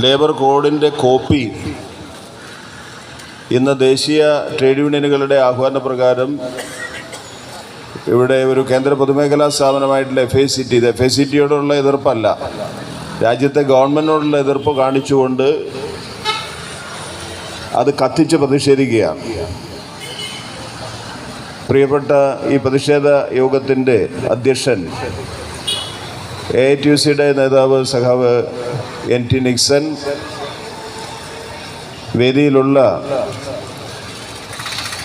Labour കോഡിന്റെ copy ഇന്ന് ദേശീയ ട്രേഡ് യൂണിയനുകളുടെ ആഹ്വാനപ്രകാരം ഇവിടെ ഒരു കേന്ദ്ര പൊതുമേഖലാ സ്ഥാപനമായിട്ടുള്ള എഫ് ഐ സി ടി ഇത് എഫ് ഐ സി ടിയോടുള്ള എതിർപ്പല്ല. രാജ്യത്തെ ഗവൺമെന്റിനോടുള്ള എതിർപ്പ് കാണിച്ചുകൊണ്ട് അത് കത്തിച്ച് പ്രതിഷേധിക്കുകയാണ്. പ്രിയപ്പെട്ട ഈ പ്രതിഷേധ യോഗത്തിന്റെ അധ്യക്ഷൻ എ ടി യു സിയുടെ നേതാവ് സഖാവ് എൻ ടി നിക്സൺ വേദിയിലുള്ള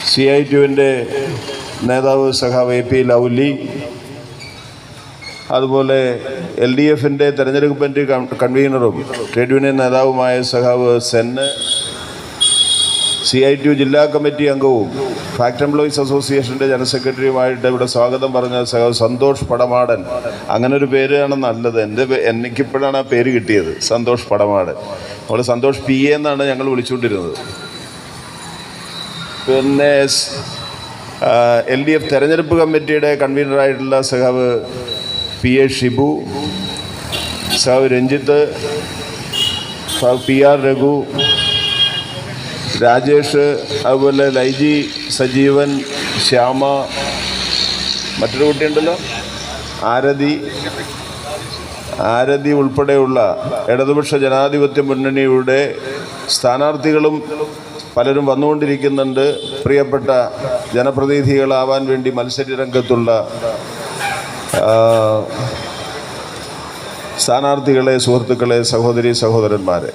സി ഐ ടിയുവിന്റെ നേതാവ് സഖാവ് എ പി ലൗലി അതുപോലെ എൽ ഡി എഫിന്റെ തെരഞ്ഞെടുപ്പ് കമ്മിറ്റി കൺവീനറും ട്രേഡ് യൂണിയൻ നേതാവുമായ സഖാവ് സെന്ന് സി ഐ ടി യു ജില്ലാ കമ്മിറ്റി അംഗവും ഫാക്ടറി എംപ്ലോയീസ് അസോസിയേഷന്റെ ജനറൽ സെക്രട്ടറിയുമായിട്ട് ഇവിടെ സ്വാഗതം പറഞ്ഞ സന്തോഷ് പടമാടൻ. അങ്ങനെ ഒരു പേരാണ് നല്ലത്. എന്റെ എനിക്കിപ്പോഴാണ് ആ പേര് കിട്ടിയത്. സന്തോഷ് പടമാടൻ. നമ്മൾ സന്തോഷ് പി എ എന്നാണ് ഞങ്ങൾ വിളിച്ചുകൊണ്ടിരുന്നത്. പിന്നെ എൽ ഡി എഫ് തെരഞ്ഞെടുപ്പ് കമ്മിറ്റിയുടെ കൺവീനറായിട്ടുള്ള സഹാവ് പി എ ഷിബു സഹാവ് രഞ്ജിത്ത് സഹാവ് പി ആർ രഘു രാജേഷ് അതുപോലെ ലൈജി സജീവൻ ശ്യാമ മറ്റൊരു കുട്ടിയുണ്ടല്ലോ? ആരതി. ആരതി ഉൾപ്പെടെയുള്ള ഇടതുപക്ഷ ജനാധിപത്യ മുന്നണിയുടെ സ്ഥാനാർത്ഥികളും പലരും വന്നുകൊണ്ടിരിക്കുന്നുണ്ട്. പ്രിയപ്പെട്ട ജനപ്രതിനിധികളാവാൻ വേണ്ടി മത്സര രംഗത്തുള്ള സ്ഥാനാർത്ഥികളെ സുഹൃത്തുക്കളെ സഹോദരി സഹോദരന്മാരെ.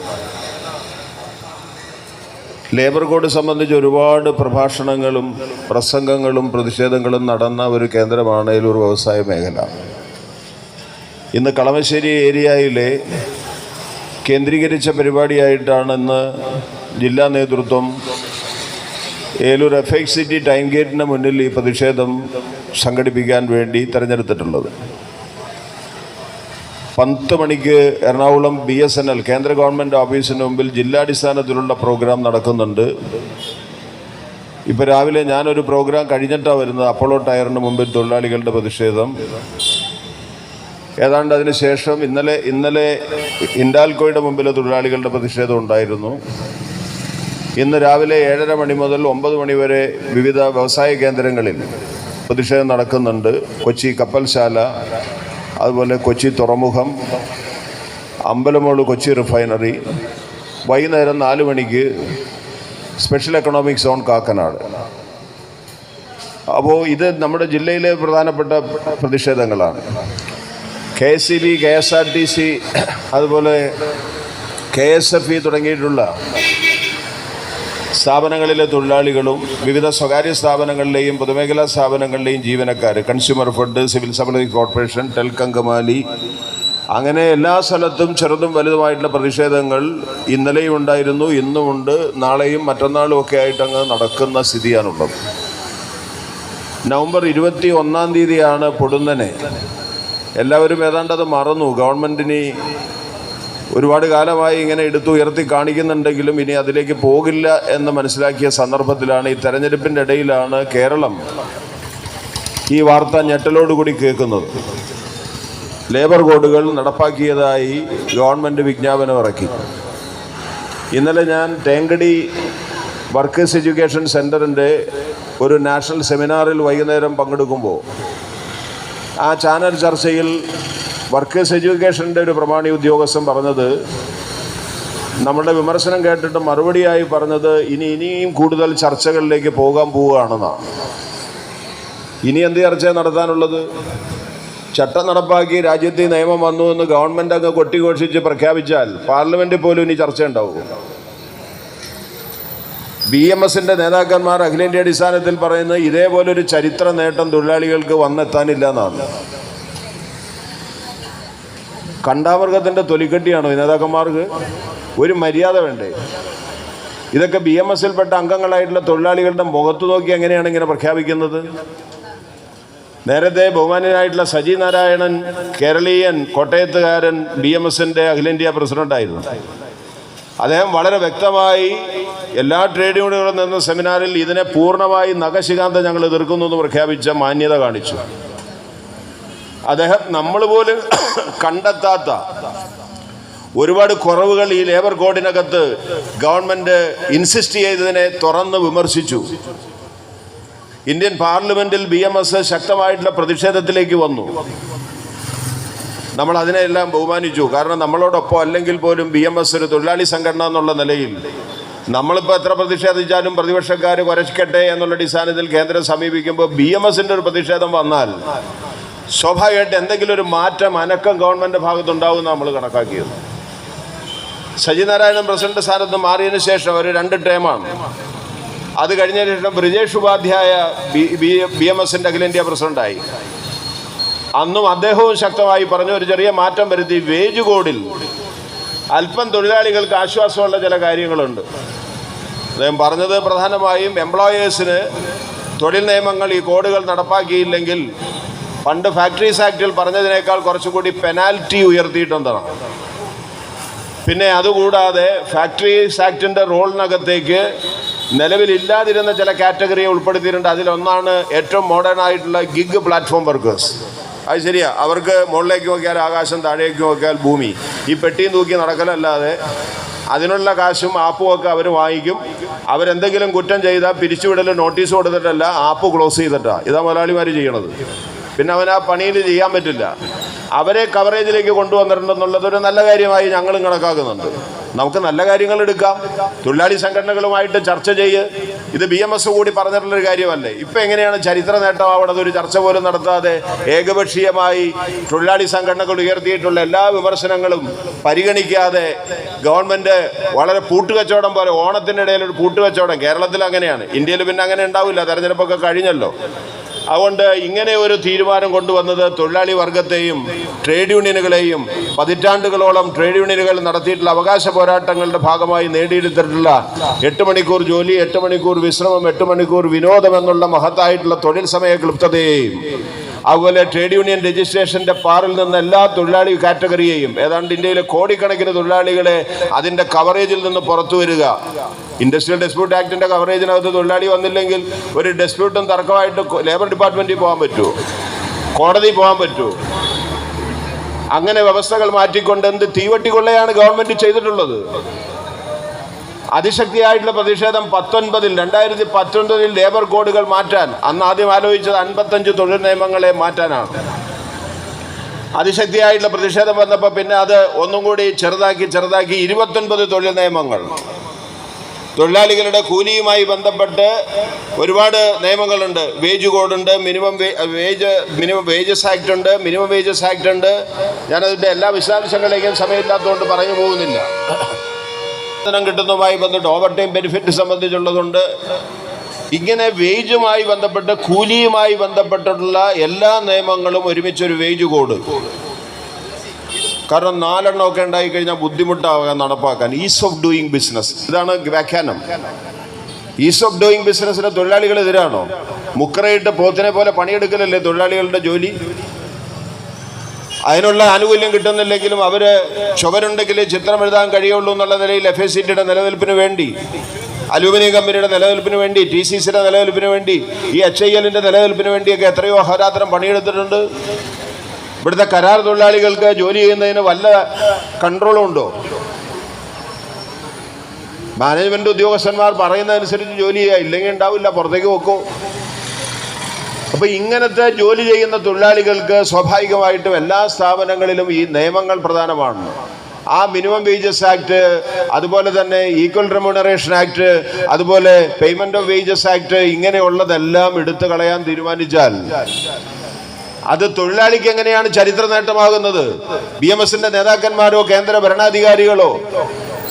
ലേബർ കോഡ് സംബന്ധിച്ച് ഒരുപാട് പ്രഭാഷണങ്ങളും പ്രസംഗങ്ങളും പ്രതിഷേധങ്ങളും നടന്ന ഒരു കേന്ദ്രമാണ് ഏലൂർ വ്യവസായ മേഖല. ഇന്ന് കളമശ്ശേരി ഏരിയയിലെ കേന്ദ്രീകരിച്ച പരിപാടിയായിട്ടാണ് ഇന്ന് ജില്ലാ നേതൃത്വം Eloor F X city time ഗേറ്റിന് മുന്നിൽ ഈ പ്രതിഷേധം സംഘടിപ്പിക്കാൻ വേണ്ടി തിരഞ്ഞെടുത്തിട്ടുള്ളത്. പത്ത് മണിക്ക് Ernakulam B S N L കേന്ദ്ര ഗവൺമെന്റ് ഓഫീസിന് മുമ്പിൽ ജില്ലാടിസ്ഥാനത്തിലുള്ള പ്രോഗ്രാം നടക്കുന്നുണ്ട്. ഇപ്പോൾ രാവിലെ ഞാനൊരു പ്രോഗ്രാം കഴിഞ്ഞിട്ടാണ് വരുന്നത് അപ്പോളോ ടയറിന് മുമ്പിൽ തൊഴിലാളികളുടെ പ്രതിഷേധം. ഏതാണ്ട് അതിന് ശേഷം ഇന്നലെ ഇന്നലെ ഇൻഡാൽക്കോയുടെ മുമ്പിൽ തൊഴിലാളികളുടെ പ്രതിഷേധം ഉണ്ടായിരുന്നു. ഇന്ന് രാവിലെ ഏഴര മണി മുതൽ ഒമ്പത് മണി വരെ വിവിധ വ്യവസായ കേന്ദ്രങ്ങളിൽ പ്രതിഷേധം നടക്കുന്നുണ്ട്. കൊച്ചി കപ്പൽശാല അതുപോലെ കൊച്ചി തുറമുഖം അമ്പലമോൾ കൊച്ചി റിഫൈനറി വൈകുന്നേരം നാല് മണിക്ക് സ്പെഷ്യൽ എക്കണോമിക് സോൺ കാക്കനാട്. അപ്പോൾ ഇത് നമ്മുടെ ജില്ലയിലെ പ്രധാനപ്പെട്ട പ്രതിഷേധങ്ങളാണ്. K S C B K S R T C അതുപോലെ കെ എസ് എഫ് ഇ തുടങ്ങിയിട്ടുള്ള സ്ഥാപനങ്ങളിലെ തൊഴിലാളികളും വിവിധ സ്വകാര്യ സ്ഥാപനങ്ങളിലെയും പൊതുമേഖലാ സ്ഥാപനങ്ങളിലെയും ജീവനക്കാർ consumer fed civil supply corporation ടെൽക്കങ്കമാലി അങ്ങനെ എല്ലാ സ്ഥലത്തും ചെറുതും വലുതുമായിട്ടുള്ള പ്രതിഷേധങ്ങൾ ഇന്നലെയും ഉണ്ടായിരുന്നു ഇന്നുമുണ്ട് നാളെയും മറ്റന്നാളും ഒക്കെ ആയിട്ട് അങ്ങ് നടക്കുന്ന സ്ഥിതിയാണുള്ളത്. നവംബർ ഇരുപത്തി ഒന്നാം തീയതിയാണ് പൊടുന്നനെ. എല്ലാവരും ഏതാണ്ട് അത് മറന്നു. ഗവൺമെന്റിന് ഒരുപാട് കാലമായി ഇങ്ങനെ എടുത്തുയർത്തി കാണിക്കുന്നുണ്ടെങ്കിലും ഇനി അതിലേക്ക് പോകില്ല എന്ന് മനസ്സിലാക്കിയ സന്ദർഭത്തിലാണ് ഈ തെരഞ്ഞെടുപ്പിന്റെ ഇടയിലാണ് കേരളം ഈ വാർത്ത ഞെട്ടലോടുകൂടി കേൾക്കുന്നത്. ലേബർ കോഡുകൾ നടപ്പാക്കിയതായി ഗവൺമെന്റ് വിജ്ഞാപനം ഇറക്കി. ഇന്നലെ ഞാൻ തേങ്കടി വർക്കേഴ്സ് എഡ്യൂക്കേഷൻ സെന്ററിന്റെ ഒരു നാഷണൽ സെമിനാറിൽ വൈകുന്നേരം പങ്കെടുക്കുമ്പോൾ ആ ചാനൽ ചർച്ചയിൽ വർക്കേഴ്സ് എഡ്യൂക്കേഷന്റെ ഒരു പ്രമാണി ഉദ്യോഗസ്ഥൻ പറഞ്ഞത് നമ്മളുടെ വിമർശനം കേട്ടിട്ട് മറുപടിയായി പറഞ്ഞത് ഇനി ഇനിയും കൂടുതൽ ചർച്ചകളിലേക്ക് പോകാൻ പോവുകയാണെന്നാണ് ഇനി എന്ത് ചർച്ച നടത്താനുള്ളത്? ചട്ടം നടപ്പാക്കി രാജ്യത്ത് നിയമം വന്നു എന്ന് ഗവൺമെന്റ് അങ്ങ് കൊട്ടിഘോഷിച്ച് പ്രഖ്യാപിച്ചാൽ പാർലമെന്റിൽ പോലും ഇനി ചർച്ച ഉണ്ടാവും ബി എം എസിന്റെ നേതാക്കന്മാർ അഖിലേന്ത്യാ അടിസ്ഥാനത്തിൽ പറയുന്നത് ഇതേപോലൊരു ചരിത്ര നേട്ടം തൊഴിലാളികൾക്ക് വന്നെത്താനില്ല എന്നാണ്. കണ്ടാമൃഗത്തിന്റെ തൊലിക്കെട്ടിയാണോ നേതാക്കന്മാർക്ക് ഒരു മര്യാദ വേണ്ടേ? ഇതൊക്കെ ബി എം എസിൽപ്പെട്ട അംഗങ്ങളായിട്ടുള്ള തൊഴിലാളികളുടെ മുഖത്ത് നോക്കി എങ്ങനെയാണ് ഇങ്ങനെ പ്രഖ്യാപിക്കുന്നത്? നേരത്തെ ബഹുമാനനായിട്ടുള്ള സജി നാരായണൻ കേരളീയൻ കോട്ടയത്തുകാരൻ ബി എം എസിന്റെ അഖിലേന്ത്യാ പ്രസിഡന്റായിരുന്നു അദ്ദേഹം വളരെ വ്യക്തമായി എല്ലാ ട്രേഡ് യൂണിയനുകളും നിന്ന സെമിനാറിൽ ഇതിനെ പൂർണമായി നഖശികാന്തം ഞങ്ങൾ എതിർക്കുന്നു എന്ന് പ്രഖ്യാപിച്ച മാന്യത കാണിച്ചു. അദ്ദേഹം നമ്മൾ പോലും കണ്ടെത്താത്ത ഒരുപാട് കുറവുകൾ ഈ ലേബർ കോഡിനകത്ത് ഗവൺമെന്റ് ഇൻസിസ്റ്റ് ചെയ്തതിനെ തുറന്ന് വിമർശിച്ചു. ഇന്ത്യൻ പാർലമെന്റിൽ ബി എം എസ് ശക്തമായിട്ടുള്ള പ്രതിഷേധത്തിലേക്ക് വന്നു. നമ്മൾ അതിനെല്ലാം ബഹുമാനിച്ചു. കാരണം നമ്മളോടൊപ്പം അല്ലെങ്കിൽ പോലും ബി എം എസ് ഒരു തൊഴിലാളി സംഘടന എന്നുള്ള നിലയിൽ നമ്മളിപ്പോൾ എത്ര പ്രതിഷേധിച്ചാലും പ്രതിപക്ഷക്കാർ കുറച്ചിക്കട്ടെ എന്നുള്ള അടിസ്ഥാനത്തിൽ കേന്ദ്രം സമീപിക്കുമ്പോൾ ബി എം എസിന്റെ ഒരു പ്രതിഷേധം വന്നാൽ സ്വാഭാവികമായിട്ട് എന്തെങ്കിലും ഒരു മാറ്റം അനക്കം ഗവൺമെന്റ് ഭാഗത്തുണ്ടാവും നമ്മൾ കണക്കാക്കിയത്. സജിനാരായണൻ പ്രസിഡന്റ് സ്ഥാനത്ത് മാറിയതിനു ശേഷം ഒരു രണ്ട് ടേമാണ്. അത് കഴിഞ്ഞതിന് ശേഷം ബ്രിജേഷ് ഉപാധ്യായ ബി എം എസിന്റെ അഖിലേന്ത്യാ പ്രസിഡന്റായി. അന്നും അദ്ദേഹവും ശക്തമായി പറഞ്ഞു ഒരു ചെറിയ മാറ്റം വരുത്തി വേജ് കോഡിൽ അല്പം തൊഴിലാളികൾക്ക് ആശ്വാസമുള്ള ചില കാര്യങ്ങളുണ്ട്. അദ്ദേഹം പറഞ്ഞത് പ്രധാനമായും എംപ്ലോയേഴ്സിന് തൊഴിൽ നിയമങ്ങൾ ഈ കോഡുകൾ നടപ്പാക്കിയില്ലെങ്കിൽ പണ്ട് ഫാക്ടറീസ് ആക്ടിൽ പറഞ്ഞതിനേക്കാൾ കുറച്ചുകൂടി പെനാൽറ്റി ഉയർത്തിയിട്ടുണ്ടാണ് പിന്നെ അതുകൂടാതെ ഫാക്ടറീസ് ആക്ടിന്റെ റോളിനകത്തേക്ക് നിലവിലില്ലാതിരുന്ന ചില കാറ്റഗറിയെ ഉൾപ്പെടുത്തിയിട്ടുണ്ട്. അതിലൊന്നാണ് ഏറ്റവും മോഡേൺ ആയിട്ടുള്ള ഗിഗ് പ്ലാറ്റ്ഫോം വർക്കേഴ്സ് അത് ശരിയാ. അവർക്ക് മുകളിലേക്ക് നോക്കിയാൽ ആകാശം താഴേക്ക് നോക്കിയാൽ ഭൂമി. ഈ പെട്ടിയും തൂക്കി നടക്കലല്ലാതെ അതിനുള്ള കാശും ആപ്പും ഒക്കെ അവർ വാങ്ങിക്കും. അവരെന്തെങ്കിലും കുറ്റം ചെയ്താൽ പിരിച്ചുവിടൽ നോട്ടീസ് കൊടുത്തിട്ടല്ല ആപ്പ് ക്ലോസ് ചെയ്തിട്ടാണ് ഇതാ മുതലാളിമാർ ചെയ്യണത്. പിന്നെ അവൻ ആ പണിയിൽ ചെയ്യാൻ പറ്റില്ല. അവരെ കവറേജിലേക്ക് കൊണ്ടുവന്നിട്ടുണ്ടെന്നുള്ളത് ഒരു നല്ല കാര്യമായി ഞങ്ങളും കണക്കാക്കുന്നുണ്ട്. നമുക്ക് നല്ല കാര്യങ്ങൾ എടുക്കാം. തൊഴിലാളി സംഘടനകളുമായിട്ട് ചർച്ച ചെയ്യ്. ഇത് ബി എം എസ് കൂടി പറഞ്ഞിട്ടുള്ളൊരു കാര്യമല്ലേ? ഇപ്പം എങ്ങനെയാണ് ചരിത്ര നേട്ടമാവണത്? ഒരു ചർച്ച പോലും നടത്താതെ ഏകപക്ഷീയമായി തൊഴിലാളി സംഘടനകൾ ഉയർത്തിയിട്ടുള്ള എല്ലാ വിമർശനങ്ങളും പരിഗണിക്കാതെ ഗവൺമെന്റ് വളരെ പൂട്ടുകച്ചവടം പോലെ ഓണത്തിന്റെ ഇടയിൽ ഒരു പൂട്ടുകച്ചവടം. കേരളത്തിൽ അങ്ങനെയാണ്. ഇന്ത്യയിൽ പിന്നെ അങ്ങനെ ഉണ്ടാവില്ല. തെരഞ്ഞെടുപ്പൊക്കെ കഴിഞ്ഞല്ലോ. അതുകൊണ്ട് ഇങ്ങനെ ഒരു തീരുമാനം കൊണ്ടുവന്നത് തൊഴിലാളി വർഗത്തെയും ട്രേഡ് യൂണിയനുകളെയും പതിറ്റാണ്ടുകളോളം ട്രേഡ് യൂണിയനുകൾ നടത്തിയിട്ടുള്ള അവകാശ പോരാട്ടങ്ങളുടെ ഭാഗമായി നേടിയെടുത്തിട്ടുള്ള എട്ട് മണിക്കൂർ ജോലി എട്ട് മണിക്കൂർ വിശ്രമം എട്ട് മണിക്കൂർ വിനോദം എന്നുള്ള മഹത്തായിട്ടുള്ള തൊഴിൽ സമയ ക്ലിപ്തതയെയും അതുപോലെ ട്രേഡ് യൂണിയൻ രജിസ്ട്രേഷന്റെ പാറിൽ നിന്ന് എല്ലാ തൊഴിലാളി കാറ്റഗറിയെയും ഏതാണ്ട് ഇന്ത്യയിലെ കോടിക്കണക്കിന് തൊഴിലാളികളെ അതിന്റെ കവറേജിൽ നിന്ന് പുറത്തു വരിക. ഇൻഡസ്ട്രിയൽ ഡിസ്പ്യൂട്ട് ആക്ടിന്റെ കവറേജിനകത്ത് തൊഴിലാളി വന്നില്ലെങ്കിൽ ഒരു ഡിസ്പ്യൂട്ടും തർക്കമായിട്ട് ലേബർ ഡിപ്പാർട്ട്മെന്റിൽ പോകാൻ പറ്റുമോ കോടതി പോകാൻ പറ്റുമോ അങ്ങനെ വ്യവസ്ഥകൾ മാറ്റിക്കൊണ്ട് എന്ത് തീവട്ടിക്കൊള്ളയാണ് ഗവൺമെന്റ് ചെയ്തിട്ടുള്ളത്? അതിശക്തിയായിട്ടുള്ള പ്രതിഷേധം പത്തൊൻപതിൽ രണ്ടായിരത്തി പത്തൊൻപതിൽ ലേബർ കോഡുകൾ മാറ്റാൻ. അന്ന് ആദ്യം ആലോചിച്ചത് അൻപത്തഞ്ച് തൊഴിൽ നിയമങ്ങളെ മാറ്റാനാണ്. അതിശക്തിയായിട്ടുള്ള പ്രതിഷേധം വന്നപ്പോൾ പിന്നെ അത് ഒന്നും കൂടി ചെറുതാക്കി ചെറുതാക്കി ഇരുപത്തൊൻപത് തൊഴിൽ നിയമങ്ങൾ. തൊഴിലാളികളുടെ കൂലിയുമായി ബന്ധപ്പെട്ട് ഒരുപാട് നിയമങ്ങളുണ്ട്. Wage കോഡുണ്ട് minimum wage minimum wages act ഉണ്ട് മിനിമം വേജസ് ആക്ട് ഉണ്ട് ഞാനതിന്റെ എല്ലാ വിശദാംശങ്ങളിലേക്കും സമയമില്ലാത്തതുകൊണ്ട് പറഞ്ഞു പോകുന്നില്ല. വേതനം കിട്ടുന്നതുമായി ബന്ധപ്പെട്ട് ഓവർ ടൈം ബെനിഫിറ്റ് സംബന്ധിച്ചുള്ളതുണ്ട്. ഇങ്ങനെ വേജുമായി ബന്ധപ്പെട്ട് കൂലിയുമായി ബന്ധപ്പെട്ടിട്ടുള്ള എല്ലാ നിയമങ്ങളും ഒരുമിച്ചൊരു വേജ് കോഡ് കാരണം നാലെണ്ണം ഒക്കെ ഉണ്ടായി കഴിഞ്ഞാൽ ബുദ്ധിമുട്ടാവുക നടപ്പാക്കാൻ. ഈസ് ഓഫ് ഡൂയിങ് ബിസിനസ് ഇതാണ് വ്യാഖ്യാനം. ഈസ് ഓഫ് ഡൂയിങ് ബിസിനസ്സിന് തൊഴിലാളികൾ എതിരാണോ മുക്കറയിട്ട് പോത്തിനെ പോലെ പണിയെടുക്കലല്ലേ തൊഴിലാളികളുടെ ജോലി? അതിനുള്ള ആനുകൂല്യം കിട്ടുന്നില്ലെങ്കിലും അവർ ചുവരുണ്ടെങ്കിലേ ചിത്രം എഴുതാൻ കഴിയുള്ളൂ എന്നുള്ള നിലയിൽ എഫ് എസ് സി ടിയുടെ നിലനിൽപ്പിന് വേണ്ടി അലൂമിനിയം കമ്പനിയുടെ നിലനിൽപ്പിന് വേണ്ടി ടി സി സിയുടെ നിലനിൽപ്പിന് വേണ്ടി ഈ എച്ച് ഐ എല്ലിന്റെ നിലനിൽപ്പിന് വേണ്ടിയൊക്കെ എത്രയോ അഹോരാത്രം പണിയെടുത്തിട്ടുണ്ട്. ഇവിടുത്തെ കരാർ തൊഴിലാളികൾക്ക് ജോലി ചെയ്യുന്നതിന് വല്ല കൺട്രോളും ഉണ്ടോ മാനേജ്മെന്റ് ഉദ്യോഗസ്ഥന്മാർ പറയുന്നതനുസരിച്ച് ജോലി ചെയ്യുക ഇല്ലെങ്കിൽ ഉണ്ടാവില്ല പുറത്തേക്ക് വെക്കോ അപ്പൊ ഇങ്ങനത്തെ ജോലി ചെയ്യുന്ന തൊഴിലാളികൾക്ക് സ്വാഭാവികമായിട്ടും എല്ലാ സ്ഥാപനങ്ങളിലും ഈ നിയമങ്ങൾ പ്രധാനമാണ്. ആ മിനിമം വേജസ് ആക്ട് അതുപോലെ തന്നെ ഈക്വൽ റെമ്യൂണറേഷൻ ആക്ട് അതുപോലെ പേയ്മെന്റ് ഓഫ് വേജസ് ആക്ട് ഇങ്ങനെയുള്ളതെല്ലാം എടുത്തു കളയാൻ തീരുമാനിച്ചാൽ അത് തൊഴിലാളിക്ക് എങ്ങനെയാണ് ചരിത്ര നേട്ടമാകുന്നത്? ബി എം എസിന്റെ നേതാക്കന്മാരോ കേന്ദ്ര ഭരണാധികാരികളോ?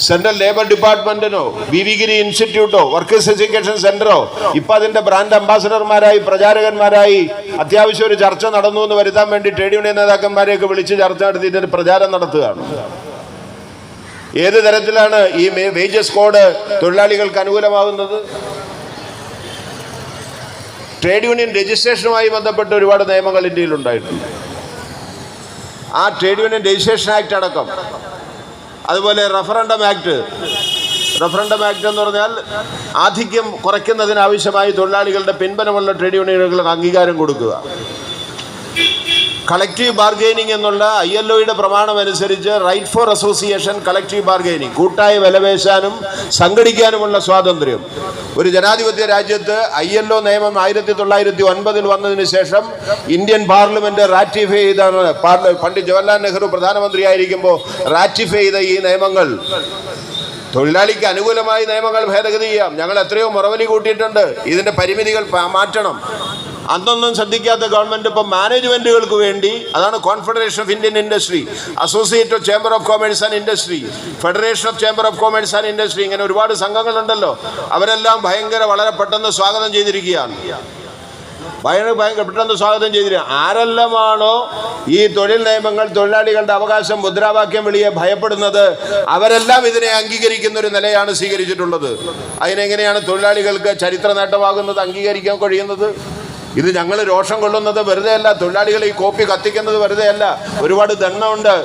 സെൻട്രൽ ലേബർ ഡിപ്പാർട്ട്മെന്റിനോ ബി വി ഗിരി ഇൻസ്റ്റിറ്റ്യൂട്ടോ വർക്കേഴ്സ് എഡ്യൂക്കേഷൻ സെന്ററോ ഇപ്പൊ അതിന്റെ ബ്രാൻഡ് അംബാസഡർമാരായി പ്രചാരകന്മാരായി അത്യാവശ്യം ഒരു ചർച്ച നടന്നു എന്ന് വരുത്താൻ വേണ്ടി ട്രേഡ് യൂണിയൻ നേതാക്കന്മാരെയൊക്കെ വിളിച്ച് ചർച്ച നടത്തി ഇതിന് പ്രചാരം നടത്തുകയാണ്. ഏത് തരത്തിലാണ് ഈ വേജസ് കോഡ് തൊഴിലാളികൾക്ക് അനുകൂലമാകുന്നത്? ട്രേഡ് യൂണിയൻ രജിസ്ട്രേഷനുമായി ബന്ധപ്പെട്ട് ഒരുപാട് നിയമങ്ങൾ ഇന്ത്യയിൽ ഉണ്ടായിട്ടുണ്ട്. ആ ട്രേഡ് യൂണിയൻ രജിസ്ട്രേഷൻ ആക്ട് അടക്കം അതുപോലെ റഫറൻഡം ആക്ട് റഫറൻഡം ആക്ട് എന്ന് പറഞ്ഞാൽ ആധിക്യം കുറയ്ക്കുന്നതിനാവശ്യമായി തൊഴിലാളികളുടെ പിൻബലമുള്ള ട്രേഡ് യൂണിയനുകൾക്ക് അംഗീകാരം കൊടുക്കുക. കളക്റ്റീവ് ബാർഗൈനിങ് എന്നുള്ള ഐ എൽ ഒയുടെ പ്രമാണം അനുസരിച്ച് right for association collective bargaining കൂട്ടായി വിലപേശാനും സംഘടിക്കാനുമുള്ള സ്വാതന്ത്ര്യം. ഒരു ജനാധിപത്യ രാജ്യത്ത് ഐ എൽ ഒ നിയമം ആയിരത്തി തൊള്ളായിരത്തി ഒൻപതിൽ വന്നതിന് ശേഷം ഇന്ത്യൻ പാർലമെന്റ് റാറ്റിഫൈ ചെയ്ത പണ്ഡിറ്റ് ജവഹർലാൽ നെഹ്റു പ്രധാനമന്ത്രിയായിരിക്കുമ്പോൾ റാറ്റിഫൈ ചെയ്ത ഈ നിയമങ്ങൾ. തൊഴിലാളിക്ക് അനുകൂലമായി നിയമങ്ങൾ ഭേദഗതി ചെയ്യാം. ഞങ്ങൾ എത്രയോ മുറവലി കൂട്ടിയിട്ടുണ്ട്. ഇതിന്റെ പരിമിതികൾ മാറ്റണം. അന്നൊന്നും ശ്രദ്ധിക്കാത്ത ഗവൺമെന്റ് ഇപ്പൊ മാനേജ്മെന്റുകൾക്ക് വേണ്ടി അതാണ് confederation of Indian industry associate of chamber of commerce and industry federation of chamber of commerce and industry ഇങ്ങനെ ഒരുപാട് സംഘങ്ങളുണ്ടല്ലോ. അവരെല്ലാം ഭയങ്കര വളരെ പെട്ടെന്ന് സ്വാഗതം ചെയ്തിരിക്കുകയാണ്. ഭയങ്കര ഭയങ്കര പെട്ടെന്ന് സ്വാഗതം ചെയ്തിരിക്കുക ആരെല്ലാമാണോ ഈ തൊഴിൽ നിയമങ്ങൾ തൊഴിലാളികളുടെ അവകാശം മുദ്രാവാക്യം വിളിയെ ഭയപ്പെടുന്നത് അവരെല്ലാം ഇതിനെ അംഗീകരിക്കുന്ന ഒരു നിലയാണ് സ്വീകരിച്ചിട്ടുള്ളത്. അതിനെങ്ങനെയാണ് തൊഴിലാളികൾക്ക് ചരിത്ര നേട്ടമാകുന്നത് അംഗീകരിക്കാൻ കഴിയുന്നത്? ഇത് ഞങ്ങൾ രോഷം കൊള്ളുന്നത് വെറുതെ അല്ല തൊഴിലാളികൾ ഈ കോപ്പി കത്തിക്കുന്നത് വെറുതെ അല്ല ഒരുപാട് ദണ്ണമുണ്ട്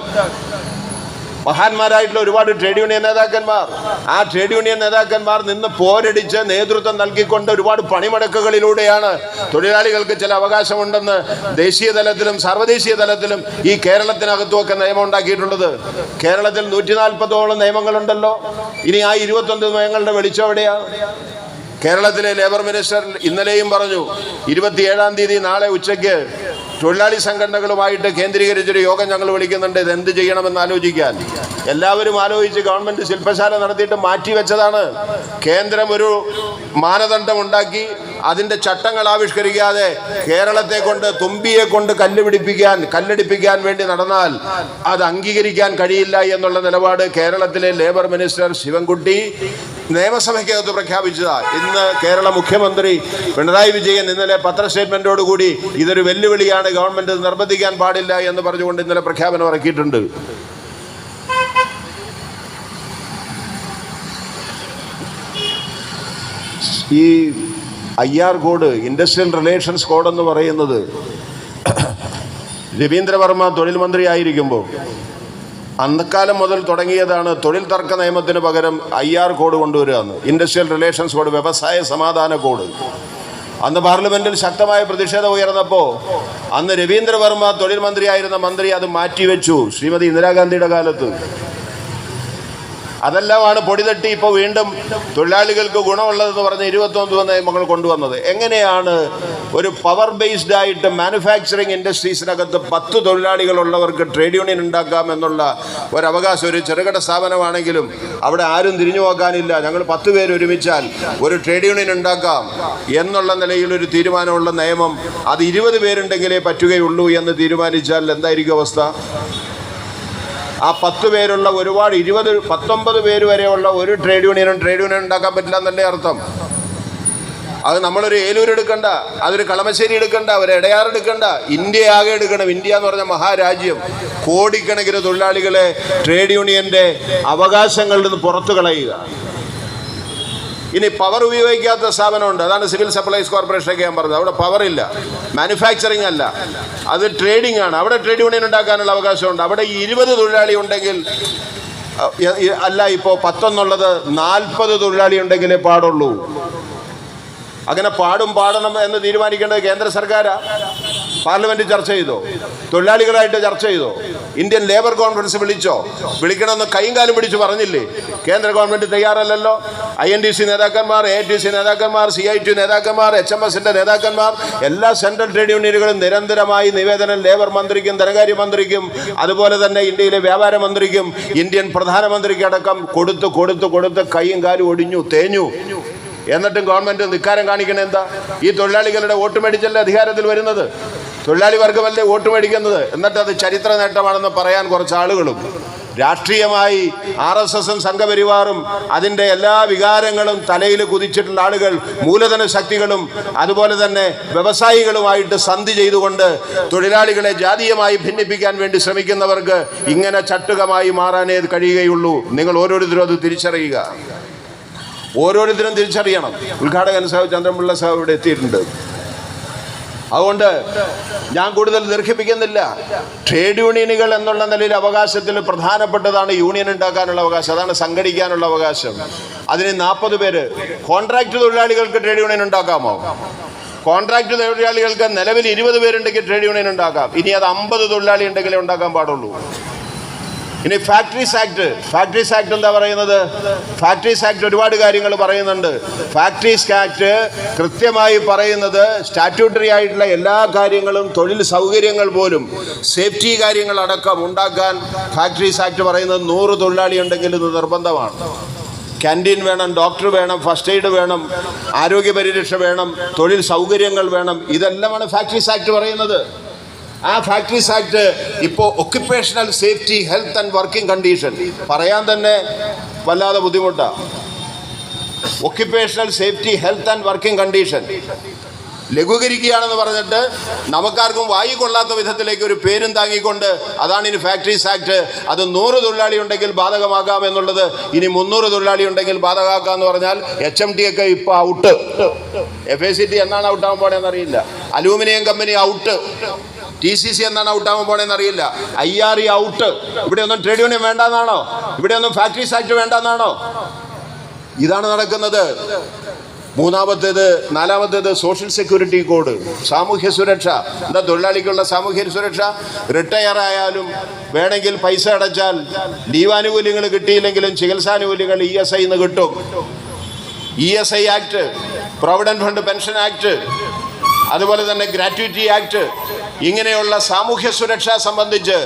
മഹാന്മാരായിട്ടുള്ള ഒരുപാട് ട്രേഡ് യൂണിയൻ നേതാക്കന്മാർ. ആ ട്രേഡ് യൂണിയൻ നേതാക്കന്മാർ നിന്ന് പോരടിച്ച് നേതൃത്വം നൽകിക്കൊണ്ട് ഒരുപാട് പണിമുടക്കുകളിലൂടെയാണ് തൊഴിലാളികൾക്ക് ചില അവകാശമുണ്ടെന്ന് ദേശീയ തലത്തിലും സർവദേശീയ തലത്തിലും ഈ കേരളത്തിനകത്തുമൊക്കെ നിയമം ഉണ്ടാക്കിയിട്ടുള്ളത്. കേരളത്തിൽ നൂറ്റി നാൽപ്പതോളം നിയമങ്ങളുണ്ടല്ലോ. ഇനി ആ ഇരുപത്തൊന്ന് നിയമങ്ങളുടെ വെളിച്ചം എവിടെയാണ് കേരളത്തിലെ ലേബർ മിനിസ്റ്റർ ഇന്നലെയും പറഞ്ഞു ഇരുപത്തിയേഴാം തീയതി നാളെ ഉച്ചയ്ക്ക് തൊഴിലാളി സംഘടനകളുമായിട്ട് കേന്ദ്രീകരിച്ചൊരു യോഗം ഞങ്ങൾ വിളിക്കുന്നുണ്ട്. ഇത് എന്ത് ചെയ്യണമെന്ന് ആലോചിക്കാൻ. എല്ലാവരും ആലോചിച്ച് ഗവൺമെന്റ് ശില്പശാല നടത്തിയിട്ട് മാറ്റിവെച്ചതാണ് കേന്ദ്രം ഒരു മാനദണ്ഡം ഉണ്ടാക്കി അതിന്റെ ചട്ടങ്ങൾ ആവിഷ്കരിക്കാതെ കേരളത്തെ കൊണ്ട് തുമ്പിയെ കൊണ്ട് കല്ല് പിടിപ്പിക്കാൻ കല്ലടിപ്പിക്കാൻ വേണ്ടി നടന്നാൽ അത് അംഗീകരിക്കാൻ കഴിയില്ല എന്നുള്ള നിലപാട് കേരളത്തിലെ ലേബർ മിനിസ്റ്റർ ശിവൻകുട്ടി നിയമസഭയ്ക്കകത്ത് പ്രഖ്യാപിച്ചതാ. ഇന്ന് കേരള മുഖ്യമന്ത്രി പിണറായി വിജയൻ ഇന്നലെ പത്ര സ്റ്റേറ്റ്മെന്റോടുകൂടി ഇതൊരു വെല്ലുവിളിയാണ് ഗവൺമെന്റ് നിർബന്ധിക്കാൻ പാടില്ല എന്ന് പറഞ്ഞുകൊണ്ട് ഇന്നലെ പ്രഖ്യാപനം ഇറക്കിയിട്ടുണ്ട്. ഈ I R code industrial relations code എന്ന് പറയുന്നത് രവീന്ദ്രവർമ്മ തൊഴിൽ മന്ത്രി ആയിരിക്കുമ്പോൾ അന്നക്കാലം മുതൽ തുടങ്ങിയതാണ് തൊഴിൽ തർക്ക നിയമത്തിന് പകരം ഐ ആർ കോഡ് കൊണ്ടുവരിക എന്ന് ഇൻഡസ്ട്രിയൽ റിലേഷൻസ് കോഡ് വ്യവസായ സമാധാന കോഡ്. അന്ന് പാർലമെന്റിൽ ശക്തമായ പ്രതിഷേധം ഉയർന്നപ്പോൾ അന്ന് രവീന്ദ്രവർമ്മ തൊഴിൽ മന്ത്രിയായിരുന്ന മന്ത്രി അത് മാറ്റിവെച്ചു. ശ്രീമതി ഇന്ദിരാഗാന്ധിയുടെ കാലത്ത്. അതെല്ലാമാണ് പൊടി തട്ടി ഇപ്പോൾ വീണ്ടും തൊഴിലാളികൾക്ക് ഗുണമുള്ളതെന്ന് പറഞ്ഞ് ഇരുപത്തൊന്ന് നിയമങ്ങൾ കൊണ്ടുവന്നത്. എങ്ങനെയാണ് ഒരു പവർ ബേസ്ഡ് ആയിട്ട് മാനുഫാക്ചറിങ് ഇൻഡസ്ട്രീസിനകത്ത് പത്ത് തൊഴിലാളികളുള്ളവർക്ക് ട്രേഡ് യൂണിയൻ ഉണ്ടാക്കാം എന്നുള്ള ഒരു അവകാശം ഒരു ചെറുകിട സ്ഥാപനമാണെങ്കിലും അവിടെ ആരും തിരിഞ്ഞു നോക്കാനില്ല. ഞങ്ങൾ പത്ത് പേര് ഒരുമിച്ചാൽ ഒരു ട്രേഡ് യൂണിയൻ ഉണ്ടാക്കാം എന്നുള്ള നിലയിൽ ഒരു തീരുമാനമുള്ള നിയമം. അത് ഇരുപത് പേരുണ്ടെങ്കിലേ പറ്റുകയുള്ളൂ എന്ന് തീരുമാനിച്ചാൽ എന്തായിരിക്കും അവസ്ഥ? ആ പത്ത് പേരുള്ള ഒരുപാട് ഇരുപത് പത്തൊമ്പത് പേര് വരെയുള്ള ഒരു ട്രേഡ് യൂണിയനും ട്രേഡ് യൂണിയൻ ഉണ്ടാക്കാൻ പറ്റില്ല എന്നല്ലേ അർത്ഥം. അത് നമ്മളൊരു ഏലൂർ എടുക്കണ്ട അതൊരു കളമശ്ശേരി എടുക്കണ്ട ഒരു ഇടയാർ എടുക്കണ്ട ഇന്ത്യ ആകെ എടുക്കണം. ഇന്ത്യ എന്ന് പറഞ്ഞ മഹാരാജ്യം കോടിക്കണക്കിന് തൊഴിലാളികളെ ട്രേഡ് യൂണിയന്റെ അവകാശങ്ങളിൽ നിന്ന് പുറത്തു കളയുക. ഇനി പവർ ഉപയോഗിക്കാത്ത സ്ഥാപനമുണ്ട്. അതാണ് സിവിൽ സപ്ലൈസ് കോർപ്പറേഷനൊക്കെ ഞാൻ പറഞ്ഞത്. അവിടെ പവർ ഇല്ല. മാനുഫാക്ചറിങ് അല്ല. അത് ട്രേഡിംഗ് ആണ്. അവിടെ ട്രേഡ് യൂണിയൻ ഉണ്ടാക്കാനുള്ള അവകാശമുണ്ട്. അവിടെ ഇരുപത് തൊഴിലാളി ഉണ്ടെങ്കിൽ അല്ല ഇപ്പോൾ പത്തൊന്നുള്ളത് നാൽപ്പത് തൊഴിലാളി ഉണ്ടെങ്കിലേ പാടുള്ളൂ. അങ്ങനെ പാടും പാടണം എന്ന് തീരുമാനിക്കേണ്ടത് കേന്ദ്ര സർക്കാരാ. പാർലമെന്റ് ചർച്ച ചെയ്തോ? തൊഴിലാളികളായിട്ട് ചർച്ച ചെയ്തോ? ഇന്ത്യൻ ലേബർ കോൺഫറൻസ് വിളിച്ചോ? വിളിക്കണമെന്ന് കൈയും കാലും പിടിച്ച് പറഞ്ഞില്ലേ? കേന്ദ്ര ഗവൺമെന്റ് തയ്യാറല്ലല്ലോ. ഐ എൻ ഡി സി നേതാക്കന്മാർ എ ടി സി നേതാക്കന്മാർ സി ഐ ടി നേതാക്കന്മാർ എച്ച് എം എസിന്റെ നേതാക്കന്മാർ എല്ലാ സെൻട്രൽ ട്രേഡ് യൂണിയനുകളും നിരന്തരമായി നിവേദനം ലേബർ മന്ത്രിക്കും ധനകാര്യ മന്ത്രിക്കും അതുപോലെ തന്നെ ഇന്ത്യയിലെ വ്യാപാര മന്ത്രിക്കും ഇന്ത്യൻ പ്രധാനമന്ത്രിക്കടക്കം കൊടുത്ത് കൊടുത്ത് കൊടുത്ത് കൈയും കാലും ഒടിഞ്ഞു തേഞ്ഞു. എന്നിട്ടും ഗവൺമെന്റ് ധിക്കാരം കാണിക്കണ എന്താ? ഈ തൊഴിലാളികളുടെ വോട്ട് മേടിച്ചല്ലേ അധികാരത്തിൽ വരുന്നത്? തൊഴിലാളി വർഗമല്ലേ വോട്ട് മേടിക്കുന്നത്? എന്നിട്ട് അത് ചരിത്ര നേട്ടമാണെന്ന് പറയാൻ കുറച്ച് ആളുകളും. രാഷ്ട്രീയമായി ആർ എസ് എസും സംഘപരിവാറും അതിന്റെ എല്ലാ വികാരങ്ങളും തലയിൽ കുതിച്ചിട്ടുള്ള ആളുകൾ മൂലധന ശക്തികളും അതുപോലെ തന്നെ വ്യവസായികളുമായിട്ട് സന്ധി ചെയ്തുകൊണ്ട് തൊഴിലാളികളെ ജാതീയമായി ഭിന്നിപ്പിക്കാൻ വേണ്ടി ശ്രമിക്കുന്നവർക്ക് ഇങ്ങനെ ചട്ടുകമായി മാറാനേ കഴിയുകയുള്ളൂ. നിങ്ങൾ ഓരോരുത്തരും അത് തിരിച്ചറിയുക. ഓരോരുത്തരും തിരിച്ചറിയണം. ഉദ്ഘാടകൻ സാഹ് ചന്ദ്രപിള്ള സാഹ് ഇവിടെ എത്തിയിട്ടുണ്ട്. അതുകൊണ്ട് ഞാൻ കൂടുതൽ ദീർഘിപ്പിക്കുന്നില്ല. ട്രേഡ് യൂണിയനുകൾ എന്നുള്ള നിലയിൽ അവകാശത്തിൽ പ്രധാനപ്പെട്ടതാണ് യൂണിയൻ ഉണ്ടാക്കാനുള്ള അവകാശം. അതാണ് സംഘടിക്കാനുള്ള അവകാശം. അതിന് നാൽപ്പത് പേര്. കോൺട്രാക്ട് തൊഴിലാളികൾക്ക് ട്രേഡ് യൂണിയൻ ഉണ്ടാക്കാമോ? കോൺട്രാക്ട് തൊഴിലാളികൾക്ക് നിലവിൽ ഇരുപത് പേരുണ്ടെങ്കിൽ ട്രേഡ് യൂണിയൻ ഉണ്ടാക്കാം. ഇനി അത് അമ്പത് തൊഴിലാളി ഉണ്ടെങ്കിലേ ഉണ്ടാക്കാൻ പാടുള്ളൂ. ഇനി ഫാക്ടറീസ് ആക്ട് ഫാക്ടറീസ് ആക്ട് എന്താ പറയുന്നത്? ഫാക്ടറീസ് ആക്ട് ഒരുപാട് കാര്യങ്ങൾ പറയുന്നുണ്ട്. ഫാക്ടറീസ് ആക്ട് കൃത്യമായി പറയുന്നത് സ്റ്റാറ്റ്യൂട്ടറി ആയിട്ടുള്ള എല്ലാ കാര്യങ്ങളും തൊഴിൽ സൗകര്യങ്ങൾ പോലും സേഫ്റ്റി കാര്യങ്ങൾ അടക്കം ഉണ്ടാക്കാൻ ഫാക്ടറീസ് ആക്ട് പറയുന്നത് നൂറ് തൊഴിലാളി ഉണ്ടെങ്കിൽ ഇത് നിർബന്ധമാണ്. ക്യാന്റീൻ വേണം ഡോക്ടർ വേണം ഫസ്റ്റ് എയ്ഡ് വേണം ആരോഗ്യ പരിരക്ഷ വേണം തൊഴിൽ സൗകര്യങ്ങൾ വേണം ഇതെല്ലാമാണ് ഫാക്ടറീസ് ആക്ട് പറയുന്നത്. ആ ഫാക്ടറീസ് ആക്ട് ഇപ്പോൾ occupational safety health and working condition പറയാൻ തന്നെ വല്ലാതെ ബുദ്ധിമുട്ടാണ് occupational safety health and working condition ലഘൂകരിക്കുകയാണെന്ന് പറഞ്ഞിട്ട് നമുക്കാർക്കും വായി കൊള്ളാത്ത വിധത്തിലേക്ക് ഒരു പേരും താങ്ങിക്കൊണ്ട് അതാണ് ഇനി ഫാക്ടറീസ് ആക്ട് അത് നൂറ് തൊഴിലാളി ഉണ്ടെങ്കിൽ ബാധകമാകാം എന്നുള്ളത് ഇനി മുന്നൂറ് തൊഴിലാളി ഉണ്ടെങ്കിൽ ബാധകമാക്കാം എന്ന് പറഞ്ഞാൽ എച്ച് എം ടി ഒക്കെ ഇപ്പോൾ out F A C T എന്നാണ് ഔട്ടാകാൻ പോണേന്ന് അറിയില്ല. Aluminium company out T C C എന്നാണ് ഔട്ടാകാൻ പോണേന്ന് അറിയില്ല. ഐ ആർ ഇ ഔട്ട് ഇവിടെ ഒന്നും ട്രേഡ് യൂണിയൻ വേണ്ടെന്നാണോ? ഇവിടെ ഒന്നും ഫാക്ടറീസ് ആക്ട് വേണ്ടെന്നാണോ? ഇതാണ് നടക്കുന്നത്. മൂന്നാമത്തേത് നാലാമത്തേത് സോഷ്യൽ സെക്യൂരിറ്റി കോഡ് സാമൂഹ്യ സുരക്ഷ. എന്താ തൊഴിലാളിക്കുള്ള സാമൂഹ്യ സുരക്ഷ? റിട്ടയർ ആയാലും വേണമെങ്കിൽ പൈസ അടച്ചാൽ ലീവാനുകൂല്യങ്ങൾ കിട്ടിയില്ലെങ്കിലും ചികിത്സാനുകൂല്യങ്ങൾ ഇ എസ് ഐ നിന്ന് കിട്ടും. E S I act provident fund pension act അതുപോലെ തന്നെ ഗ്രാറ്റുവിറ്റി ആക്ട് ഇങ്ങനെയുള്ള സാമൂഹ്യ സുരക്ഷ സംബന്ധിച്ച്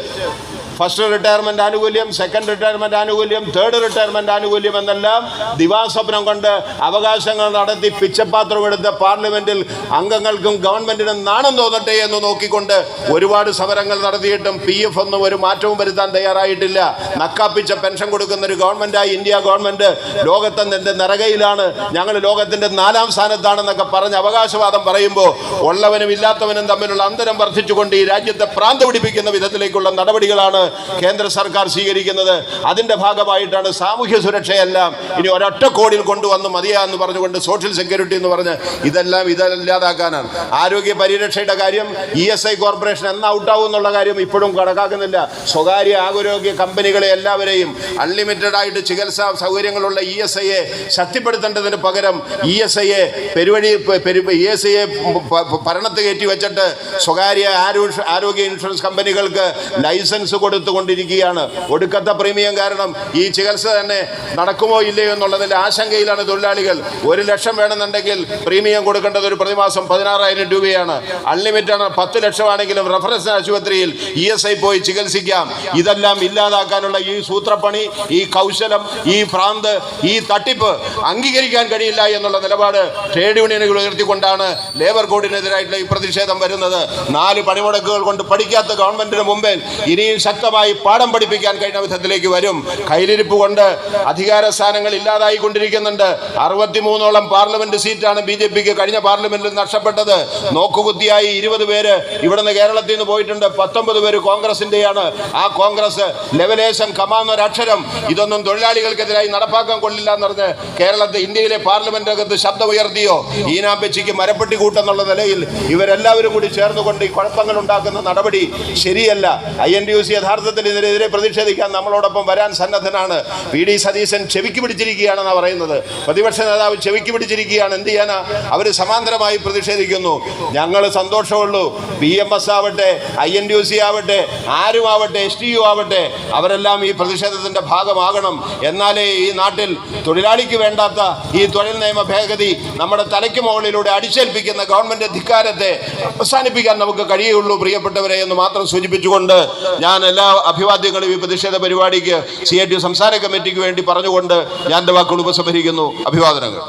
ഫസ്റ്റ് റിട്ടയർമെന്റ് ആനുകൂല്യം സെക്കൻഡ് റിട്ടയർമെന്റ് ആനുകൂല്യം തേർഡ് റിട്ടയർമെന്റ് ആനുകൂല്യം എന്നെല്ലാം ദിവാസ്വപ്നം കൊണ്ട് അവകാശങ്ങൾ നടത്തി പിച്ചപ്പാത്രം എടുത്ത് പാർലമെന്റിൽ അംഗങ്ങൾക്കും ഗവൺമെന്റിനും നാണം തോന്നട്ടെ എന്ന് നോക്കിക്കൊണ്ട് ഒരുപാട് സമരങ്ങൾ നടത്തിയിട്ടും പി എഫ് ഒന്നും ഒരു മാറ്റവും വരുത്താൻ തയ്യാറായിട്ടില്ല. നക്കാപ്പിച്ച പെൻഷൻ കൊടുക്കുന്ന ഒരു ഗവൺമെന്റായി ഇന്ത്യ ഗവൺമെന്റ് ലോകത്തിന്റെ നിറകയിലാണ് ഞങ്ങൾ ലോകത്തിന്റെ നാലാം സ്ഥാനത്താണെന്നൊക്കെ പറഞ്ഞ് അവകാശവാദം പറയുമ്പോൾ ഉള്ളവനും ഇല്ലാത്തവനും തമ്മിലുള്ള അന്തരം വർദ്ധിച്ചുകൊണ്ട് ഈ രാജ്യത്തെ പ്രാന്ത പിടിപ്പിക്കുന്ന വിധത്തിലേക്കുള്ള നടപടികളാണ് കേന്ദ്ര സർക്കാർ സ്വീകരിക്കുന്നത്. അതിന്റെ ഭാഗമായിട്ടാണ് സാമൂഹ്യ സുരക്ഷയെല്ലാം ഇനി ഒരൊറ്റ കോടിൽ കൊണ്ടുവന്ന് മതിയാന്ന് പറഞ്ഞുകൊണ്ട് സോഷ്യൽ സെക്യൂരിറ്റി എന്ന് പറഞ്ഞ് ഇതെല്ലാം ഇതല്ലാതാക്കാനാണ്. ആരോഗ്യ പരിരക്ഷയുടെ കാര്യം ഇ എസ് ഐ കോർപ്പറേഷൻ എന്ന് ഔട്ടാവും എന്നുള്ള കാര്യം ഇപ്പോഴും കണക്കാക്കുന്നില്ല. സ്വകാര്യ ആരോഗ്യ കമ്പനികളെ എല്ലാവരെയും അൺലിമിറ്റഡ് ആയിട്ട് ചികിത്സാ സൗകര്യങ്ങളുള്ള ഇ എസ് ഐയെ ശക്തിപ്പെടുത്തേണ്ടതിന് പകരം ഇ എസ് ഐയെ പെരുവഴി ഇ എസ് ഐയെ ഭരണത്ത് കയറ്റി വെച്ചിട്ട് സ്വകാര്യ ആരോഗ്യ ഇൻഷുറൻസ് കമ്പനികൾക്ക് ലൈസൻസ് കൊടുത്തുകൊണ്ടിരിക്കുകയാണ് ഒടുക്കത്തെ പ്രീമിയം കാരണം ഈ ചികിത്സ തന്നെ നടക്കുമോ ഇല്ലയോ എന്നുള്ളതിൽ ആശങ്കയിലാണ് തൊഴിലാളികൾ. ഒരു ലക്ഷം വേണമെന്നുണ്ടെങ്കിൽ പ്രീമിയം കൊടുക്കേണ്ടത് ഒരു പ്രതിമാസം പതിനാറായിരം രൂപയാണ്. അൺലിമിറ്റഡ് ആണ് പത്ത് ലക്ഷമാണെങ്കിലും റഫറൻസ് ആശുപത്രിയിൽ ഇ എസ് ഐ പോയി ചികിത്സിക്കാം. ഇതെല്ലാം ഇല്ലാതാക്കാനുള്ള ഈ സൂത്രപ്പണി ഈ കൗശലം ഈ ഭ്രാന്ത് ഈ തട്ടിപ്പ് അംഗീകരിക്കാൻ കഴിയില്ല എന്നുള്ള നിലപാട് ട്രേഡ് യൂണിയനുകൾ ഉയർത്തിക്കൊണ്ടാണ് ലേബർ കോഡിനെതിരായിട്ടുള്ള ഈ പ്രതിഷേധം വരുന്നത്. നാല് പണിമുടക്കുകൾ കൊണ്ട് പഠിക്കാത്ത ഗവൺമെന്റിന് മുമ്പിൽ ഇനിയും ശക്തമായി പാഠം പഠിപ്പിക്കാൻ കഴിഞ്ഞ വിധത്തിലേക്ക് വരും. കൈലിരിപ്പ് കൊണ്ട് അധികാര സ്ഥാനങ്ങൾ ഇല്ലാതായി കൊണ്ടിരിക്കുന്നുണ്ട്. അറുപത്തിമൂന്നോളം പാർലമെന്റ് സീറ്റാണ് ബി ജെ പിക്ക് കഴിഞ്ഞ പാർലമെന്റിൽ നഷ്ടപ്പെട്ടത്. നോക്കുകുത്തിയായി ഇരുപത് പേര് ഇവിടുന്ന് കേരളത്തിൽ നിന്ന് പോയിട്ടുണ്ട്. പത്തൊമ്പത് പേര് കോൺഗ്രസിന്റെയാണ്. ആ കോൺഗ്രസ് ലെവലേശം കമാന്നൊരക്ഷരം. ഇതൊന്നും തൊഴിലാളികൾക്കെതിരായി നടപ്പാക്കാൻ കൊള്ളില്ല എന്ന് പറഞ്ഞ് കേരളത്തെ ഇന്ത്യയിലെ പാർലമെന്റ് അകത്ത് ശബ്ദമുയർത്തിയോ? ഈനാമ്പച്ചിക്ക് മരപ്പെട്ടി കൂട്ടെന്നുള്ള നിലയിൽ ഇവരെല്ലാവരും കൂടി ചേർന്നുകൊണ്ട് ഈ കുഴപ്പങ്ങൾ ഉണ്ടാക്കുന്ന നടപടി ശരിയല്ല. I N D U C യഥാർത്ഥത്തിൽ ഇതിനെതിരെ പ്രതിഷേധിക്കാൻ നമ്മളോടൊപ്പം വരാൻ സന്നദ്ധനാണ് പി ഡി സതീശൻ ചെവിക്ക് പിടിച്ചിരിക്കുകയാണെന്നാണ് പറയുന്നത്. പ്രതിപക്ഷ നേതാവ് ചെവിക്ക് പിടിച്ചിരിക്കുകയാണ്. എന്ത് ചെയ്യാനാ? അവർ സമാന്തരമായി പ്രതിഷേധിക്കുന്നു. ഞങ്ങൾ സന്തോഷമുള്ളൂ. ബി എം എസ് ആവട്ടെ I N D U C ആവട്ടെ ആരും ആവട്ടെ എസ് ടി യു ആവട്ടെ അവരെല്ലാം ഈ പ്രതിഷേധത്തിന്റെ ഭാഗമാകണം. എന്നാലേ ഈ നാട്ടിൽ തൊഴിലാളിക്ക് വേണ്ടാത്ത ഈ തൊഴിൽ നിയമ ഭേദഗതി നമ്മുടെ തലയ്ക്ക് മുകളിലൂടെ അടിച്ചേൽപ്പിക്കുന്ന ഗവൺമെന്റ് ധിക്കാരത്തെ അവസാനിപ്പിക്കാൻ നമുക്ക് കഴിയുള്ളൂ പ്രിയപ്പെട്ടവരെ എന്ന് മാത്രം സൂചിപ്പിച്ചുകൊണ്ട് ഞാൻ എല്ലാ അഭിവാദ്യങ്ങളും ഈ പ്രതിഷേധ പരിപാടിക്ക് സി ഐ ടി സംസ്ഥാന കമ്മിറ്റിക്ക് വേണ്ടി പറഞ്ഞുകൊണ്ട് ഞാൻ എന്റെ വാക്കുകൾ ഉപസംഹരിക്കുന്നു. അഭിവാദനങ്ങൾ.